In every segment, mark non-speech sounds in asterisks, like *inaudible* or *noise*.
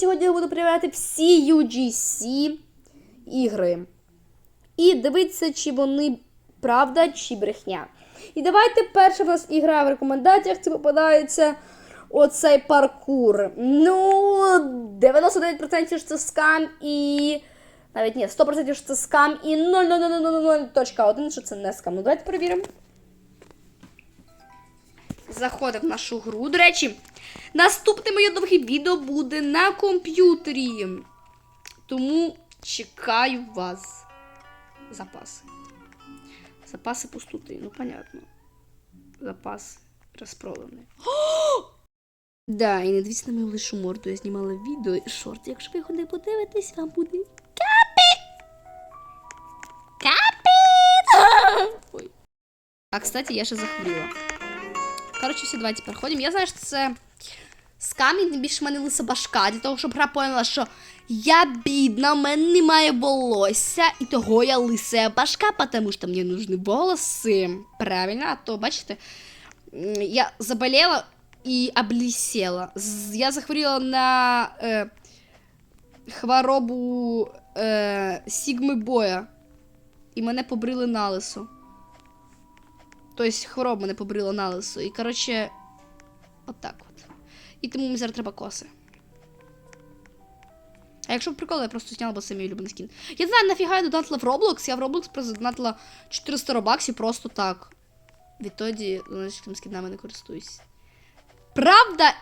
сьогодні я буду перевіряти всі UGC ігри. І дивитися, чи вони правда, чи брехня. І давайте перша в нас ігра в рекомендаціях. Це попадається оцей паркур. Ну, 99% що це скам і. Навіть ні, 100% що це скам і 0,000.1, що це не скам. Ну, давайте перевіримо. Заходимо в нашу гру. До речі, наступне моє довге відео буде на комп'ютері. Тому чекаю вас. Запаси. Запаси пустоти, ну понятно. Запас розпроданий. *gasps* Да, і не дивіться на мою лишу морду. Я знімала відео і шорт. Якщо ви його не подивитесь, вам буде капі. Капі! *laughs* А, кстати, я ще захворіла. Коротше, все, давайте переходимо. Я знаю, що це скам, і тим більше в мене лиса башка, для того, щоб гра поняла, що я бідна, в мене немає волосся, і того я лиса башка, тому що мені нужні волоси. Правильно, а то, бачите, я заболела і облісела. Я захворіла на е, хворобу е, Сігми Боя. І мене побрили на лисо. Тобто хвороба мене побрила на лисо. І, коротше, отак от. І тому мені зараз треба коси. А якщо б прикол, я просто зняла б самі улюблений скін. Я не знаю, нафіга я додатила в Roblox. Я в Roblox просто додатила 400 робаксів просто так. Відтоді донатськими скінами не користуюсь. Правда,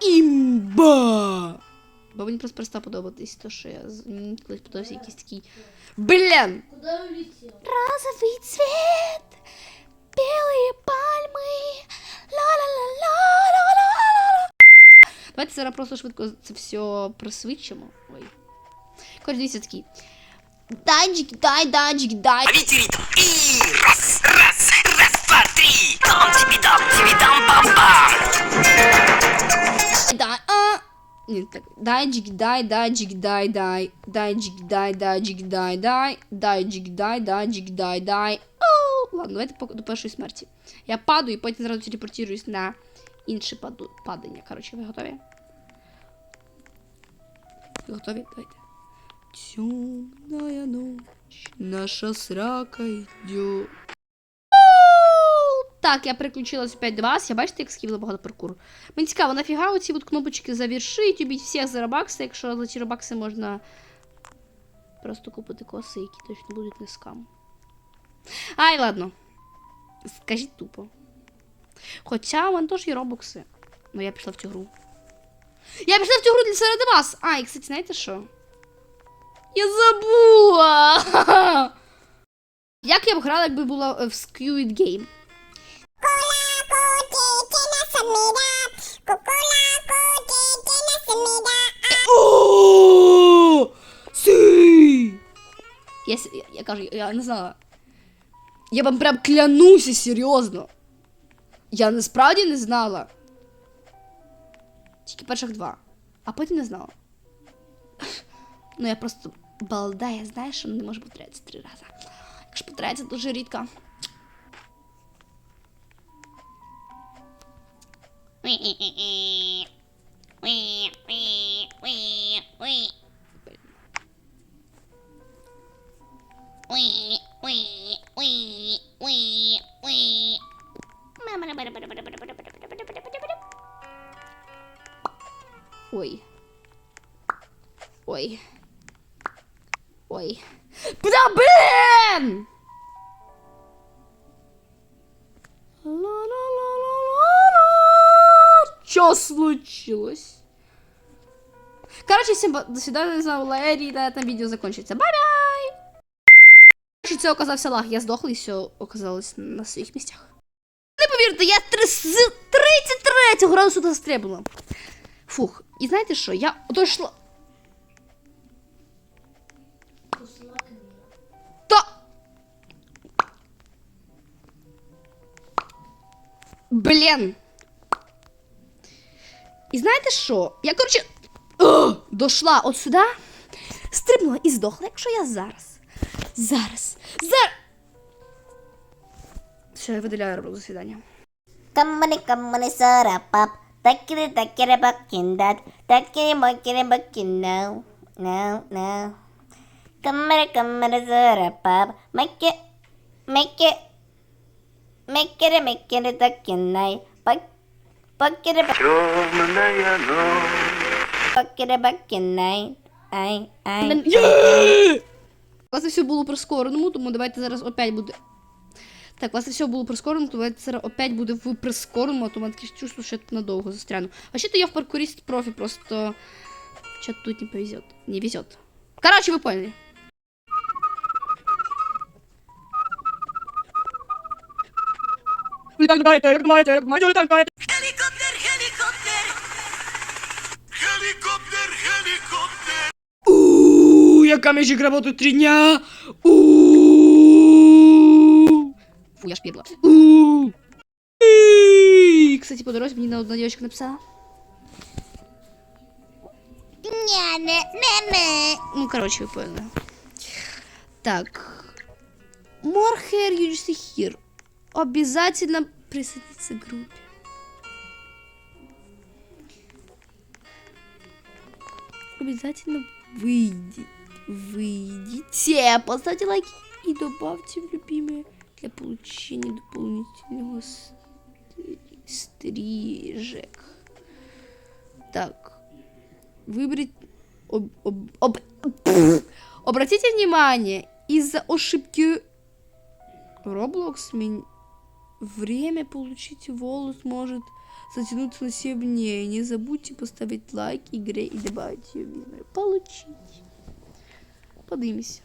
імба! Бо мені просто перестав подобатись, то що я колись подобався якийсь такий. Блін! Куда улетел? Розовий цвет, білі пальми. Ла-ла-ла-ла-ла-ла-ла. Давайте зараз просто швидко це все просвідчимо. Ой. Коротше, дивіться такі. Данчик, дай, данчик, дай. Ловите ритм и раз, раз, раз, два, три. Дам тебе, дам тебе, дам бам бам. Дай, а. Ні, так. Дай, джик, дай, дай, джик, дай, дай. Дай, джик, дай, дай, джик, дай, дай. Дай, джик, дай, дай, джик, дай, дай. Ладно, давайте до першої смерті. Я падаю і потім зразу телепортуюсь на інше паду, падання. Коротше, ви готові? Ви готові? Давайте. Темная ночь, наша срака идет. Так, я переключилась опять до вас. Я бачите, як скивала багато паркуру. Мені цікаво, нафіга оці от кнопочки завершить, убить всіх за робакси, якщо за ці робакси можна просто купити коси, які точно будуть не скам. Ай, ладно. Скажіть тупо. Хоча мене теж є робокси. Ну я пішла в цю гру. Я пішла в цю гру для серед вас. А, і кстати, знаєте що? Я забула! *laughs* Як я б грала, якби була е, в Squid Game? Я, я, я кажу, я не знала. Я вам прям клянуся серйозно. Я насправді не знала. Тільки перших два. А потім не знала. Ну я просто балда, я знаю, що не може повторятися три рази. Якщо повторяється дуже рідко. Ой. Ой. Да блин! Что случилось? Короче, всем до свидания, за Лэри, на этом видео закончится. Бай-бай! Короче, це оказався лаг, я здохла і все оказалось на своїх місцях. Не повірте, я з 33 градусу застрибнула. Фух, і знаєте що, я дійшла... Блін. І знаєте що? Я, коротше, о, дошла от сюди, стрибнула і здохла, якщо я зараз. Зараз. Зараз. Все, я видаляю роблю засідання. Каммани каммани сарапап, Такiri такiri bakindad, takiri mokiri bakino, no, no. Камера, камера, зарапап, make it, make it, make it, make it, такинай, пак, пакири, темная ночь. пакири, ай, ай. Власне, все було прискореному, тому давайте зараз опять буде. Так, власне, все було прискорено, то давайте зараз опять буде в прискореному, а то мене таке чувство, що я тут надовго застряну. А ще то я в паркурист профі, просто что-то тут не повезет. Не везет. Короче, вы поняли. Helikopter, helikopter. Helikopter, helikopter. Ууу, я камешек работаю три дня. Ууу. Фу, я шпирла. Ууу. И, Кстати, по дороге мне одна девочка написала. Ну, короче, вы поняли. Так. More hair you just here. Обязательно присоединиться к группе. Обязательно выйдите. Выйдите. Поставьте лайк и добавьте в любимые для получения дополнительного стри- стрижек. Так. Выбрать... об- об- об-. Обратите внимание, из-за ошибки Roblox мен- время получить волос может затянуться на 7 дней. Не забудьте поставить лайк игре и добавить ее в избранное. Получить. Подивимось.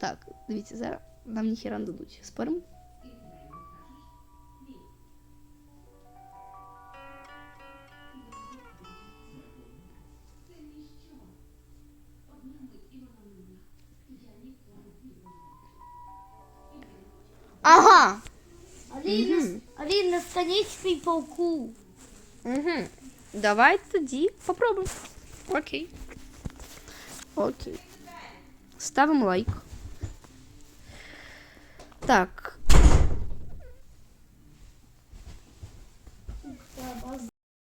Так, дивіться, зараз нам ніхера не дадуть. Спорим? а він на станічній полку. Угу. Давай тоді попробуємо. Окей. Окей. Ставимо лайк. Так.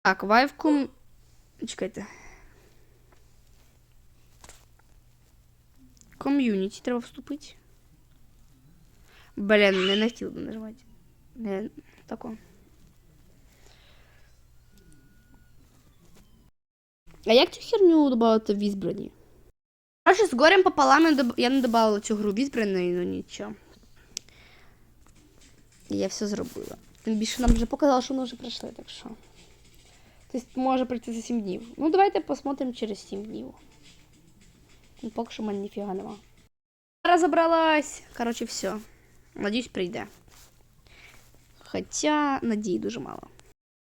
Так, вайвком. Чекайте. Ком'юніті треба вступити. Блін, не хотів би нажимати. Не, тако. А як цю херню додати в ізбрані? Короче, з горем пополам я, доб... я не додавала цю гру в ізбраний, ну нічого. Я все зробила. Тим більше нам вже показало, що ми вже пройшли, так що. Тобто може пройти за 7 днів. Ну, давайте посмотрим через 7 днів. Ну, поки що в мене ніфіга нема. Розібралась. Короче, все. Надіюсь, прийде. Хоча надії дуже мало.